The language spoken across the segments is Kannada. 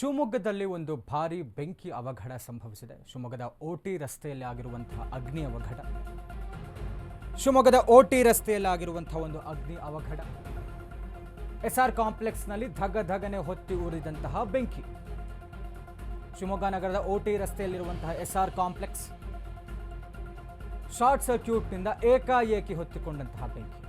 ಶಿವಮೊಗ್ಗದಲ್ಲಿ ಒಂದು ಭಾರಿ ಬೆಂಕಿ ಅವಘಡ ಸಂಭವಿಸಿದೆ. ಶಿವಮೊಗ್ಗದ ಓಟಿ ರಸ್ತೆಯಲ್ಲಿ ಆಗಿರುವಂತಹ ಅಗ್ನಿ ಅವಘಡ. ಶಿವಮೊಗ್ಗದ ಓಟಿ ರಸ್ತೆಯಲ್ಲಿ ಆಗಿರುವಂತಹ ಒಂದು ಅಗ್ನಿ ಅವಘಡ. ಎಸ್ ಆರ್ ಕಾಂಪ್ಲೆಕ್ಸ್ನಲ್ಲಿ ಧಗ ಧಗನೆ ಹೊತ್ತಿ ಉರಿದಂತಹ ಬೆಂಕಿ. ಶಿವಮೊಗ್ಗ ನಗರದ ಓಟಿ ರಸ್ತೆಯಲ್ಲಿರುವಂತಹ ಎಸ್ ಆರ್ ಕಾಂಪ್ಲೆಕ್ಸ್. ಶಾರ್ಟ್ ಸರ್ಕ್ಯೂಟ್ನಿಂದ ಏಕಾಏಕಿ ಹೊತ್ತಿಕೊಂಡಂತಹ ಬೆಂಕಿ.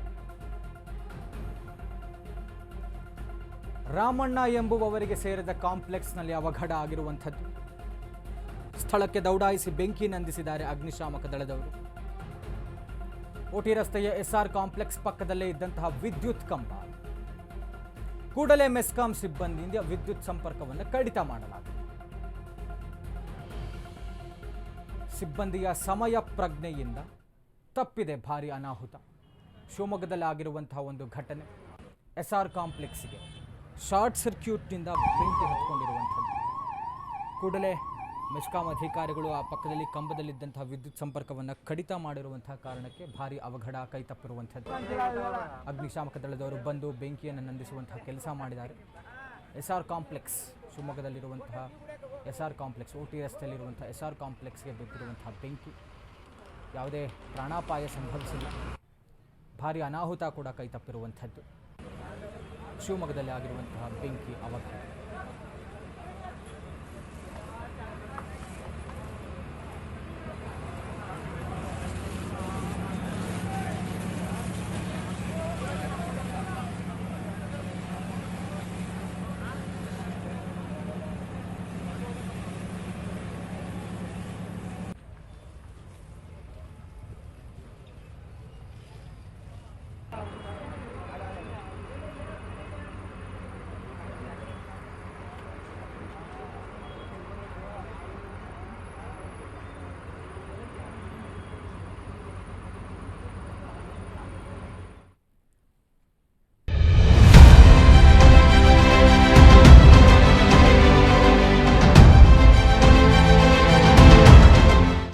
ರಾಮಣ್ಣ ಎಂಬುವವರಿಗೆ ಸೇರಿದ ಕಾಂಪ್ಲೆಕ್ಸ್ನಲ್ಲಿ ಅವಘಡ ಆಗಿರುವಂಥದ್ದು. ಸ್ಥಳಕ್ಕೆ ದೌಡಾಯಿಸಿ ಬೆಂಕಿ ನಂದಿಸಿದ್ದಾರೆ ಅಗ್ನಿಶಾಮಕ ದಳದವರು. ಓಟಿ ರಸ್ತೆಯ ಎಸ್ಆರ್ ಕಾಂಪ್ಲೆಕ್ಸ್ ಪಕ್ಕದಲ್ಲೇ ಇದ್ದಂತಹ ವಿದ್ಯುತ್ ಕಂಬ. ಕೂಡಲೇ ಮೆಸ್ಕಾಂ ಸಿಬ್ಬಂದಿಯಿಂದ ವಿದ್ಯುತ್ ಸಂಪರ್ಕವನ್ನು ಕಡಿತ ಮಾಡಲಾಗಿದೆ. ಸಿಬ್ಬಂದಿಯ ಸಮಯ ಪ್ರಜ್ಞೆಯಿಂದ ತಪ್ಪಿದೆ ಭಾರಿ ಅನಾಹುತ. ಶಿವಮೊಗ್ಗದಲ್ಲಿ ಆಗಿರುವಂತಹ ಒಂದು ಘಟನೆ. ಎಸ್ಆರ್ ಕಾಂಪ್ಲೆಕ್ಸ್ಗೆ ಶಾರ್ಟ್ ಸರ್ಕ್ಯೂಟ್ನಿಂದ ಬೆಂಕಿ ಹತ್ಕೊಂಡಿರುವಂಥದ್ದು. ಕೂಡಲೇ ಮೆಸ್ಕಾಂ ಅಧಿಕಾರಿಗಳು ಆ ಪಕ್ಕದಲ್ಲಿ ಕಂಬದಲ್ಲಿದ್ದಂತಹ ವಿದ್ಯುತ್ ಸಂಪರ್ಕವನ್ನು ಕಡಿತ ಮಾಡಿರುವಂತಹ ಕಾರಣಕ್ಕೆ ಭಾರಿ ಅವಘಡ ಕೈ ತಪ್ಪಿರುವಂಥದ್ದು. ಅಗ್ನಿಶಾಮಕ ದಳದವರು ಬಂದು ಬೆಂಕಿಯನ್ನು ನಂದಿಸುವಂತಹ ಕೆಲಸ ಮಾಡಿದ್ದಾರೆ. S R complex ಶಿವಮೊಗ್ಗದಲ್ಲಿರುವಂತಹ S R complex O T ರಸ್ತೆಯಲ್ಲಿರುವಂಥ S R ಕಾಂಪ್ಲೆಕ್ಸ್ಗೆ ಬಿದ್ದಿರುವಂತಹ ಬೆಂಕಿ. ಯಾವುದೇ ಪ್ರಾಣಾಪಾಯ ಸಂಭವಿಸಿಲ್ಲ. ಭಾರಿ ಅನಾಹುತ ಕೂಡ ಕೈ ತಪ್ಪಿರುವಂಥದ್ದು. ಶಿವಮೊಗ್ಗದಲ್ಲಿ ಆಗಿರುವಂತಹ ಬೆಂಕಿ ಅವಘಡ.